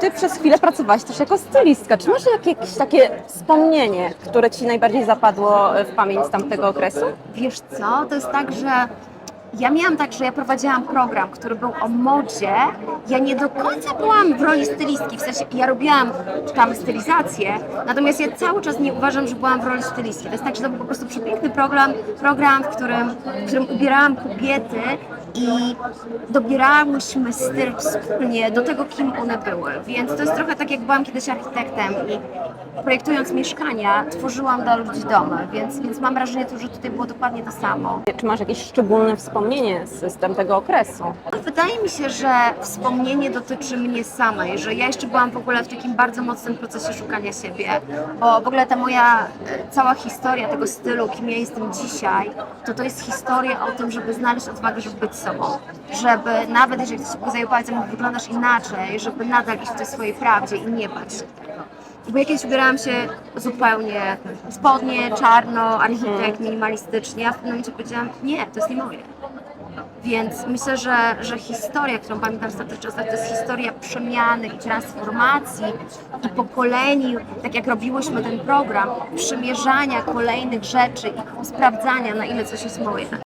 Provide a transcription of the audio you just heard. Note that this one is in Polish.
Ty przez chwilę pracowałaś też jako stylistka. Czy masz jakieś takie wspomnienie, które ci najbardziej zapadło w pamięć z tamtego okresu? Wiesz co, to jest tak, że ja miałam tak, że ja prowadziłam program, który był o modzie. Ja nie do końca byłam w roli stylistki, w sensie ja robiłam tam stylizację, natomiast ja cały czas nie uważam, że byłam w roli stylistki. To jest tak, że to był po prostu przepiękny program, program w którym, w którym ubierałam kobiety i dobierałyśmy styl wspólnie do tego, kim one były. Więc to jest trochę tak, jak byłam kiedyś architektem i projektując mieszkania, tworzyłam dla ludzi domy, więc, więc mam wrażenie, że tutaj było dokładnie to samo. Czy masz jakieś szczególne wspomnienie z, z tamtego okresu? Wydaje mi się, że wspomnienie dotyczy mnie samej, że ja jeszcze byłam w ogóle w takim bardzo mocnym procesie szukania siebie, bo w ogóle ta moja e, cała historia tego stylu, kim ja jestem dzisiaj, to to jest historia o tym, żeby znaleźć odwagę, żeby być sobą, żeby nawet jeżeli ktoś pokazuje palcem, wyglądasz inaczej, żeby nadal iść w tej swojej prawdzie i nie bać się tego. Bo ja kiedyś ubierałam się zupełnie spodnie, czarno, architekt, minimalistycznie, a w pewnym momencie powiedziałam, nie, to jest nie moje. Więc myślę, że, że historia, którą pamiętam z tamtych czasach, to jest historia przemiany i transformacji i pokoleni, tak jak robiłyśmy ten program, przymierzania kolejnych rzeczy i sprawdzania, na ile coś jest moje.